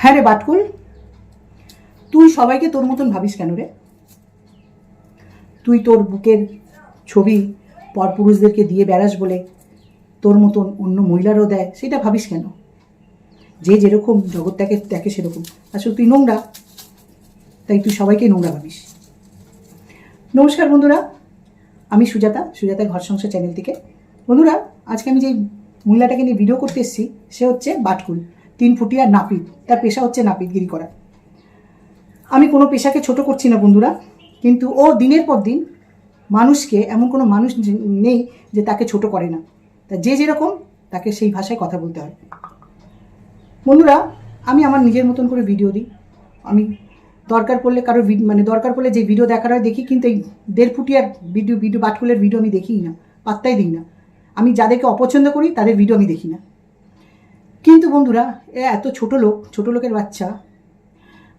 হ্যাঁ রে বাটকুল। তুই সবাইকে তোর মতন ভাবিস কেন রে? তুই তোর বুকের ছবি পরপুরুষদেরকে দিয়ে বেড়াস বলে তোর মতন অন্য মহিলারও দেয়, সেটা ভাবিস কেন? যে যেরকম জগৎটাকে দেখে সেরকম। আসলে তুই নোংরা? তাই তুই সবাইকে নোংরা ভাবিস। নমস্কার বন্ধুরা, আমি সুজাতা সুজাতা ঘর সংসার চ্যানেল থেকে। বন্ধুরা, আজকে আমি যেই মহিলাটাকে নিয়ে ভিডিও করতে এসেছি, সে হচ্ছে বাটকুল। তিন ফুটিয়া নাপিত, তার পেশা হচ্ছে নাপিতগিরি করা। আমি কোনো পেশাকে ছোট করছি না, বন্ধুরা, কিন্তু ও দিনের পর দিন মানুষকে, এমন কোনো মানুষ নেই যে তাকে ছোট করে না। তা যে যেরকম, তাকে সেই ভাষায় কথা বলতে হয়। বন্ধুরা, আমি আমার নিজের মতন করে ভিডিও দিই। আমি দরকার পড়লে ভিড- মানে দরকার পড়লে যে ভিডিও দেখার হয় দেখি, কিন্তু এই দেড় ফুটিয়ার ভিডিও ভিডিও বাটকুলের ভিডিও আমি দেখিই না, পাত্তাই দিই না। আমি যাদেরকে অপছন্দ করি, তাদের ভিডিও আমি দেখি না। কিন্তু বন্ধুরা, এ এত ছোট লোক, ছোট লোকের বাচ্চা,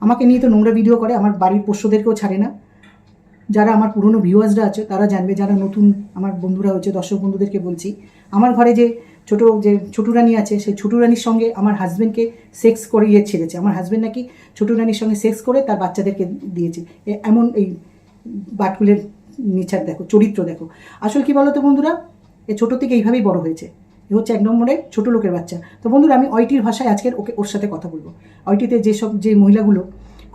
আমাকে নিয়ে তো নোংরা ভিডিও করে, আমার বাড়ির পোষ্যদেরকেও ছাড়ে না। যারা আমার পুরনো ভিউয়ার্সরা আছে, তারা জানবে, যারা নতুন আমার বন্ধুরা হচ্ছে, দর্শক বন্ধুদেরকে বলছি, আমার ঘরে যে ছোট, যে ছোটু রানী আছে, সেই ছোটু রানীর সঙ্গে আমার হাজব্যান্ডকে সেক্স করিয়ে ছেড়েছে। আমার হাজব্যান্ড নাকি ছোটু রানীর সঙ্গে সেক্স করে তার বাচ্চাদেরকে দিয়েছে। এমন এই বাটকুলের নেচার দেখো, চরিত্র দেখো। আসলে কি বলো তো বন্ধুরা? এ ছোটো থেকে এইভাবেই বড় হয়েছে। এ হচ্ছে এক নম্বরে ছোটো লোকের বাচ্চা। তো বন্ধুরা, আমি অইটির ভাষায় আজকের ওকে, ওর সাথে কথা বলব। অইটিতে যেসব যে মহিলাগুলো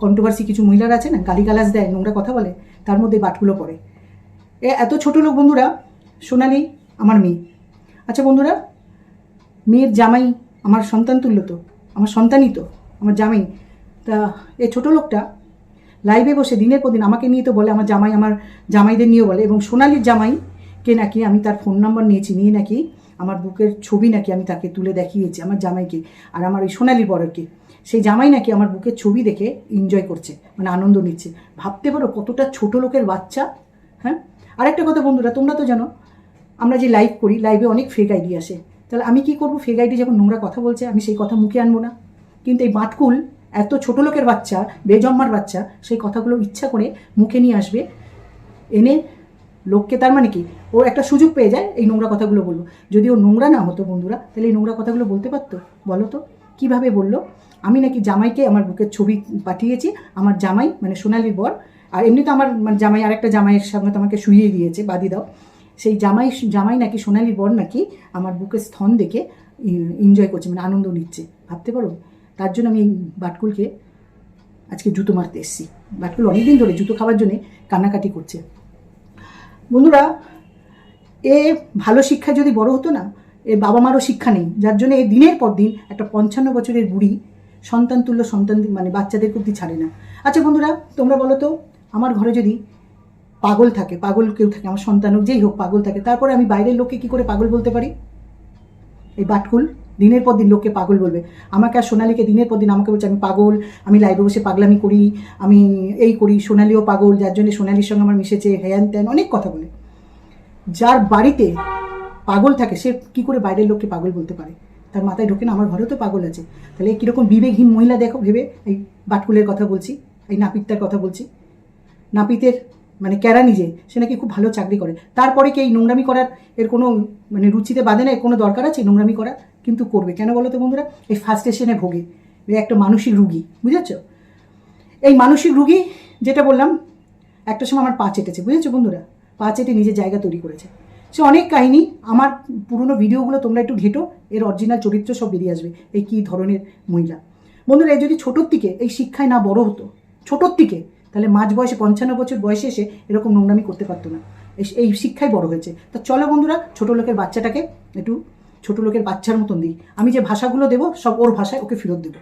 কন্ট্রোভার্সি কিছু মহিলারা আছে না, গালিগালাজ দেয়, নোংরা কথা বলে, তার মধ্যে বাটগুলো পড়ে। এ এত ছোটো লোক বন্ধুরা, সোনালি আমার মেয়ে। আচ্ছা বন্ধুরা, মেয়ের জামাই আমার সন্তান তুল্য তো, আমার সন্তানই তো, আমার জামাই। তা এই ছোটো লোকটা লাইভে বসে দিনের পর দিন আমাকে নিয়ে তো বলে, আমার জামাই আমার জামাইদের নিয়েও বলে, এবং সোনালির জামাইকে নাকি আমি তার ফোন নাম্বার নিয়েছি, নিয়ে নাকি আমার বুকের ছবি নাকি আমি তাকে তুলে দেখিয়েছি, আমার জামাইকে, আর আমার ওই সোনালি বরেরকে সেই জামাই নাকি আমার বুকের ছবি দেখে এনজয় করছে মানে আনন্দ নিচ্ছে। ভাবতে পারো কতটা ছোট লোকের বাচ্চা হ্যাঁ? আরেকটা কথা বন্ধুরা, তোমরা তো জানো, আমরা যে লাইভ করি লাইভে অনেক ফেক আইডি আসে। তাহলে আমি কি করব? ফেক আইডি যখন নোংরা কথা বলছে, আমি সেই কথা মুখে আনব না। কিন্তু এই বাটকুল, এত ছোট লোকের বাচ্চা, বেজম্মার বাচ্চা, সেই কথাগুলো ইচ্ছা করে মুখে নিয়ে আসবে। এনে লোককে তার মানে কি? ও একটা সুযোগ পেয়ে যায় এই নোংরা কথাগুলো বলব। যদি ও নোংরা না হতো বন্ধুরা, তাহলে এই নোংরা কথাগুলো বলতে পারতো? বলো তো, কীভাবে বলল? আমি নাকি জামাইকে আমার বুকের ছবি পাঠিয়েছি, আমার জামাই মানে সোনালির বর, আর এমনি তো আমার মানে জামাই আরেকটা জামাইয়ের সঙ্গে তো আমাকে শুইয়ে দিয়েছে, বাদি দাও। সেই জামাই জামাই নাকি সোনালির বর নাকি আমার বুকের স্থন দেখে এনজয় করছে মানে আনন্দ নিচ্ছে। ভাবতে পারো? তার জন্য আমি বাটকুলকে আজকে জুতো মারতে এসেছি। বাটকুল অনেকদিন ধরে জুতো খাওয়ার জন্যে কান্নাকাটি করছে। বন্ধুরা, এ ভালো শিক্ষা যদি বড় হতো না এর বাবা মারও শিক্ষা নেই। যার জন্য এই দিনের পর দিন একটা পঞ্চান্ন বছরের বুড়ি সন্তান তুল্য সন্তান মানে বাচ্চাদের অব্দি ছাড়ে না। আচ্ছা বন্ধুরা, তোমরা বলো তো, আমার ঘরে যদি পাগল থাকে, পাগল কেউ থাকে, আমার সন্তান হোক, যেই হোক পাগল থাকে, তারপরে আমি বাইরের লোককে কি করে পাগল বলতে পারি? এই বাটকুল। দিনের পর দিন লোককে পাগল বলবে। আমাকে আর সোনালিকে দিনের পর দিন আমাকে বলছে, আমি পাগল, আমি লাইভে বসে পাগলামি করি, আমি এই করি, সোনালিও পাগল, যার জন্য সোনালির সঙ্গে আমার মিশেছে, হ্যান ত্যান, অনেক কথা বলে। যার বাড়িতে পাগল থাকে, সে কি করে বাইরের লোককে পাগল বলতে পারে? তার মাথায় ঢোকে না, আমার ঘরেও তো পাগল আছে। তাহলে কীরকম বিবেকহীন মহিলা দেখো, ভেবে এই বাটকুলের কথা বলছি, এই নাপিতটার কথা বলছি। নাপিতের মানে ক্যারা নিজে, সে নাকি খুব ভালো চাকরি করে। তারপরে কি এই নোংরামি করার এর কোনো মানে রুচিতে বাঁধে না কোনো দরকার আছে নোংরামি করা কিন্তু করবে। কেন বলো তো বন্ধুরা? এই ফার্স্টেশনে ভোগে। একটা মানসিক রুগী, বুঝেছ? এই মানসিক রুগী যেটা বললাম, একটা সময় আমার পা চেটেছে, বুঝেছ বন্ধুরা? পা চেটে নিজের জায়গা তৈরি করেছে। সে অনেক কাহিনী, আমার পুরনো ভিডিওগুলো তোমরা একটু ঘেটো, এর অরিজিনাল চরিত্র সব বেরিয়ে আসবে, এই কী ধরনের মহিলা। বন্ধুরা এই যদি ছোটোর থেকে এই শিক্ষায় না বড় হতো, ছোটোর থেকে তাহলে মাঝ বয়সে পঞ্চান্ন বছর বয়সে এসে এরকম নোংরামি করতে পারতো না। এই শিক্ষায় বড় হয়েছে। তা চলো বন্ধুরা, ছোট লোকের বাচ্চাটাকে একটু ছোট লোকের বাচ্চার মতন দিই। আমি যে ভাষাগুলো দেবো, সব ওর ভাষায় ওকে ফেরত দেবো।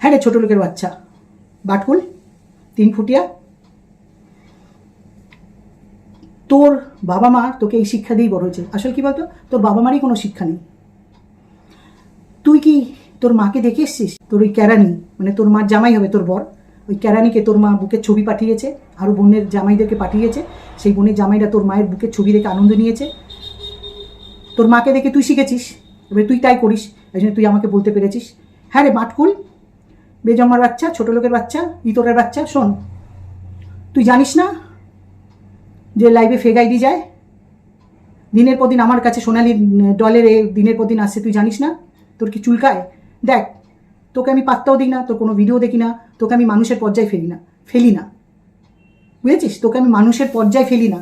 হ্যাঁ রে ছোট লোকের বাচ্চা। বাটকুল, তিন ফুটিয়া। তোর বাবা মা তোকে এই শিক্ষা দিয়েই বড় হয়েছে। আসলে কি বলতো? তোর বাবা মারই কোনো শিক্ষা নেই। তুই কি তোর মাকে দেখে এসছিস? তোর ওই ক্যারানি মানে তোর মার জামাই হবে তোর বর। ওই ক্যারানিকে তোর মা বুকের ছবি পাঠিয়েছে আরও বোনের জামাইদেরকে পাঠিয়েছে। সেই বোনের জামাইরা তোর মায়ের বুকের ছবি দেখে আনন্দ নিয়েছে। তোর মাকে দেখে তুই শিখেছিস, এবার তুই তাই করিস, এই জন্য তুই আমাকে বলতে পেরেছিস। হ্যাঁ রে মাটকুল বেজম্মার বাচ্চা, ছোট লোকের বাচ্চা, ইতরের বাচ্চা, শোন, তুই জানিস না যে লাইভে ফেক আইডি যায়? দিনের পর দিন আমার কাছে সোনালি ডলের দিনের পর দিন আসছে, তুই জানিস না? তোর কি চুলকায়? দেখ, তোকে আমি পাত্তাও দিই না, তোর কোনো ভিডিও দেখি না, তোকে আমি মানুষের পর্যায়ে ফেলি না ফেলি না। বুঝেছিস? তোকে আমি মানুষের পর্যায়ে ফেলি না।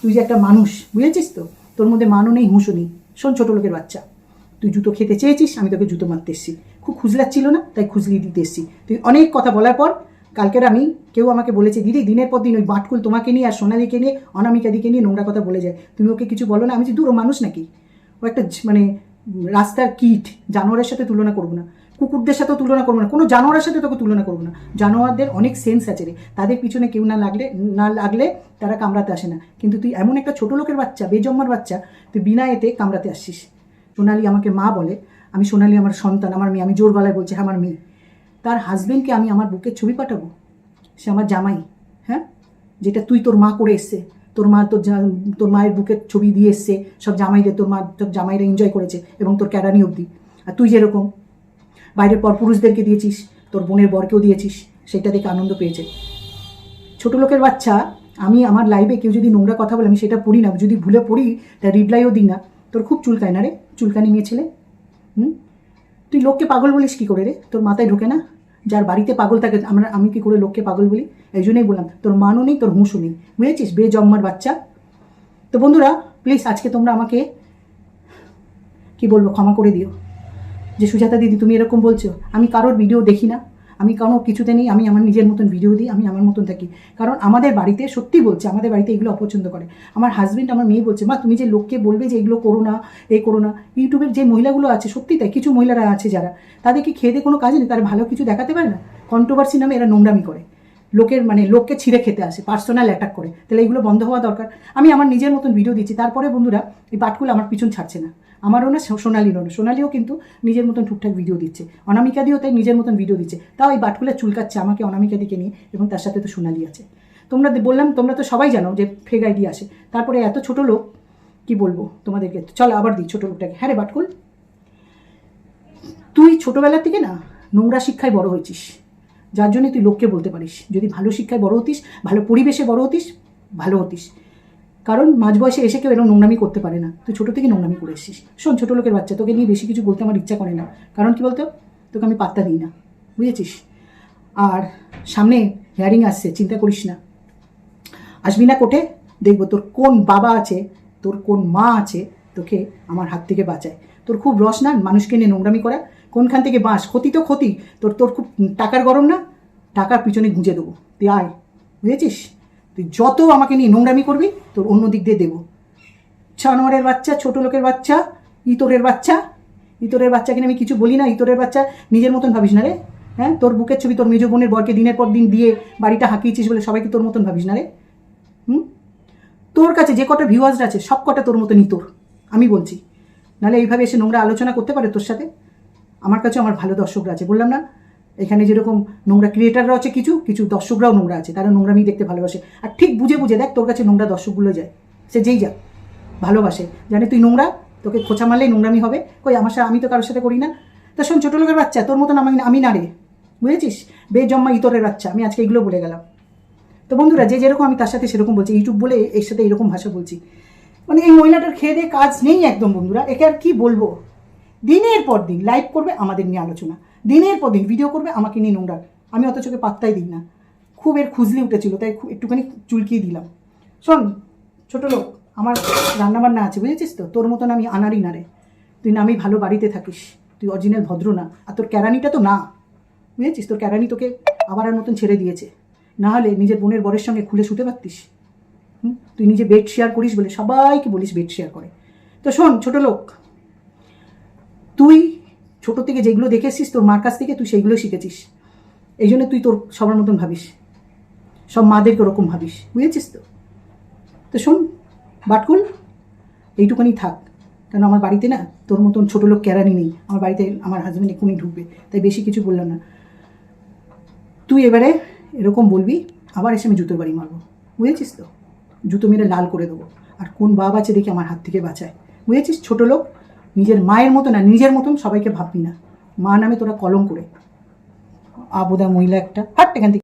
তুই যে একটা মানুষ, বুঝেছিস তো? তোর মধ্যে মানও নেই, হুঁশও নেই। শোন ছোটো লোকের বাচ্চা। তুই জুতো খেতে চেয়েছিস, আমি তোকে জুতো মারতে এসেছি। খুব খুজলাচ্ছিল না? তাই খুজলি দিতে এসেছি। তুই অনেক কথা বলার পর কালকের আমি কেউ আমাকে বলেছে, দিদি, দিনের পর দিন ওই বাটকুল তোমাকে নিয়ে আর সোনালিকে নিয়ে অনামিকাদিকে নিয়ে নোংরা কথা বলে যায়। তুমি ওকে কিছু বলো না? আমি যে দূর মানুষ নাকি? ও একটা মানে রাস্তার কীট। জানোয়ারের সাথে তুলনা করব না। কুকুরদের সাথেও তুলনা করব না। কোনো জানোয়ারের সাথে তোকে তুলনা করব না। জানোয়ারদের অনেক সেন্স আছে রে। তাদের পিছনে কেউ না লাগলে না লাগলে তারা কামড়াতে আসে না। কিন্তু তুই এমন একটা ছোট লোকের বাচ্চা, বেজম্মার বাচ্চা, তুই বিনা এতে কামড়াতে আসছিস। সোনালি আমাকে মা বলে, আমি সোনালি আমার সন্তান, আমার মেয়ে। আমি জোর গলায় বলছি হ্যাঁ আমার মেয়ে। তার হাজবেন্ডকে আমি আমার বুকের ছবি পাঠাবো। সে আমার জামাই হ্যাঁ? যেটা তুই তোর মা করে এসছে। তোর মা তোর তোর মায়ের বুকের ছবি দিয়ে এসছে। সব জামাইদের, তোর মা তোর জামাইরা এনজয় করেছে এবং তোর ক্যারানি অবধি। আর তুই যেরকম বাইরের পর পুরুষদেরকে দিয়েছিস, তোর বোনের বরকেও দিয়েছিস, সেটা দেখে আনন্দ পেয়েছে। ছোট লোকের বাচ্চা, আমি আমার লাইভে কেউ যদি নোংরা কথা বলে, আমি সেটা পড়ি না, যদি ভুলে পড়ি তা রিপ্লাইও দিই না। তোর খুব চুলকায় না রে? চুলকানি মেয়ে ছেলে? হুম? তুই লোককে পাগল বলিস কি করে রে? তোর মাথায় ঢোকে না? যার বাড়িতে পাগল থাকে, আমরা আমি কি করে লোককে পাগল বলি? এই জন্যই বললাম, তোর মানও নেই, তোর হুঁশও নেই। বুঝেছিস? বেজম্মার বাচ্চা। তো বন্ধুরা প্লিজ আজকে তোমরা আমাকে কি বলব, ক্ষমা করে দিও। যে সুজাতা দিদি, তুমি এরকম বলছো, আমি কারোর ভিডিও দেখি না। আমি কোনো কিছুতে নেই, আমি আমার নিজের মতন ভিডিও দিই, আমি আমার মতন থাকি। কারণ আমাদের বাড়িতে সত্যি বলছে, আমাদের বাড়িতে এগুলো অপছন্দ করে। আমার হাজব্যান্ড আমার মেয়ে বলছে, মা, তুমি যে লোককে বলবে যে এগুলো করো না এই করো না, ইউটিউবের যে মহিলাগুলো আছে, সত্যি তাই, কিছু মহিলারা আছে যারা, তাদেরকে খেয়ে কোনো কাজ নেই, তারা ভালো কিছু দেখাতে পারে না? কন্ট্রোভার্সি নামে এরা নোংরামি করে। লোকের মানে লোককে ছিঁড়ে খেতে আসে পার্সোনাল অ্যাটাক করে। তাহলে এগুলো বন্ধ হওয়া দরকার। আমি আমার নিজের মতন ভিডিও দিচ্ছি, তারপরে বন্ধুরা, এই পাটকুল আমার পিছন ছাড়ছে না। আমারও না সোনালিরও না। সোনালিও কিন্তু নিজের মতন টুকটাক ভিডিও দিচ্ছে। অনামিকা দিয়েও তাই নিজের মতন ভিডিও দিচ্ছে। তাও এই বাটকুলে চুলকাচ্ছে আমাকে অনামিকা দিকে নিয়ে এবং তার সাথে তো সোনালি আছে। তোমরা বললাম, তোমরা তো সবাই জানো যে ফেক আইডি আসে। তারপরে এত ছোট লোক, কি বলব তোমাদেরকে? চলো আবার দিই ছোট লোকটাকে। হ্যাঁ রে বাটকুল। তুই ছোটবেলা থেকে না নোংরা শিক্ষায় বড় হয়েছিস। যার জন্য তুই লোককে বলতে পারিস। যদি ভালো শিক্ষায় বড় হতিস, ভালো পরিবেশে বড় হতিস, ভালো হতিস। কারণ মাঝ বয়সে এসে কেউ এরকম নোংরামি করতে পারে না। তুই ছোটো থেকে নোংরামি করে এসেছিস। শোন, ছোটো লোকের বাচ্চা, তোকে নিয়ে বেশি কিছু বলতে আমার ইচ্ছা করে না। কারণ কি বলতো? তোকে আমি পাত্তা দিই না। বুঝেছিস? আর সামনে হিয়ারিং আসছে, চিন্তা করিস না। আসবি না কোর্টে? দেখব তোর কোন বাবা আছে, তোর কোন মা আছে, তোকে আমার হাত থেকে বাঁচায়। তোর খুব রস না মানুষকে নিয়ে নোংরামি করা? কোনখান থেকে বাঁশ ক্ষতি তো ক্ষতি। তোর তোর খুব টাকার গরম না? টাকার পিছনে গুঁজে দেবো। তুই আয়। বুঝেছিস? তুই যত আমাকে নিয়ে নোংরামি করবি, তোর অন্য দিক দিয়ে দেবো। ছানোয়ারের বাচ্চা, ছোট লোকের বাচ্চা, ইতরের বাচ্চা। ইতরের বাচ্চাকে আমি কিছু বলি না, ইতরের বাচ্চা নিজের মতন ভাবিস না রে। হ্যাঁ তোর বুকের ছবি তোর মেজ বোনের বরকে দিনের পর দিন দিয়ে বাড়িটা হাঁকিয়েছিস বলে সবাইকে তোর মতন ভাবিস না রে। হুম? তোর কাছে যে কটা ভিউয়ার্সরা আছে, সব কটা তোর মতনই তোর, আমি বলছি। নাহলে এইভাবে এসে নোংরা আলোচনা করতে পারে তোর সাথে? আমার কাছে আমার ভালো দর্শকরা আছে, বললাম না? এখানে যেরকম নোংরা ক্রিয়েটাররা আছে কিছু কিছু দর্শকরাও নোংরা আছে, তারা নোংরামি দেখতে ভালোবাসে। আর ঠিক বুঝে বুঝে, দেখ তোর কাছে নোংরা দর্শকগুলো যায়, সে যেই যাক, ভালোবাসে। জানে তুই নোংরা, তোকে খোঁচা মারলেই নোংরামি হবে, কই আমার সাথে, আমি তো কারোর সাথে করি না। তা শোন, ছোটো লোকের বাচ্চা, তোর মতন আমি আমি না রে, বুঝেছিস? বেজম্মা ইতরের বাচ্চা, আমি আজকে এগুলো বলে গেলাম। তো বন্ধুরা, যে যেরকম আমি তার সাথে সেরকম বলছি ইউটিউব বলে এর সাথে এরকম ভাষা বলছি। মানে এই মহিলাটার খেয়ে দিয়ে কাজ নেই একদম বন্ধুরা, একে আর কি বলব? দিনের পর দিন লাইভ করবে আমাদের নিয়ে আলোচনা। দিনের পর দিন ভিডিও করবে, আমাকে নিয়ে নোংরা। আমি অত চোখে পাত্তাই দিই না। খুব এর খুঁজলি উঠেছিল, তাই একটুখানি চুলকিয়ে দিলাম। শোন, ছোটো লোক, আমার রান্নাবান্না আছে, বুঝেছিস তো? তোর মতন আমি আনারই না রে। তুই না, আমি ভালো বাড়িতে থাকিস। তুই অরিজিনাল ভদ্র না, আর তোর ক্যারানিটা তো না। বুঝেছিস? তোর ক্যারানি তোকে আবার আর নতুন ছেড়ে দিয়েছে। না হলে নিজের বোনের বরের সঙ্গে খুলে শুতে পারতিস। তুই নিজে বেড শেয়ার করিস বলে সবাইকে বলিস বেড শেয়ার করে। তো শোন, ছোট লোক ছোট থেকে যেগুলো দেখে এসছিস তোর মার কাছ থেকে তুই সেইগুলো শিখেছিস। এই জন্য তুই তোর সবার মতন ভাবিস। সব মাদেরকে ওরকম ভাবিস। বুঝেছিস তো? তো শোন, বাটকুল এইটুখানি থাক। কেন আমার বাড়িতে না তোর মতন ছোটো লোক ক্যারানি নেই। আমার বাড়িতে আমার হাজব্যান্ড এক্ষুনি ঢুকবে। তাই বেশি কিছু বললাম না। তুই এবারে এরকম বলবি, আবার এসে আমি জুতোর বাড়ি মারবো। বুঝেছিস তো? জুতো মেরে লাল করে দেবো। আর কোন বাপ আছে দেখি আমার হাত থেকে বাঁচায়। বুঝেছিস? ছোটো লোক নিজের মায়ের মতো না, নিজের মতন সবাইকে ভাববি না। মা নামে তোরা কলম করে আবুদা মহিলা একটা, হাট, এখান থেকে।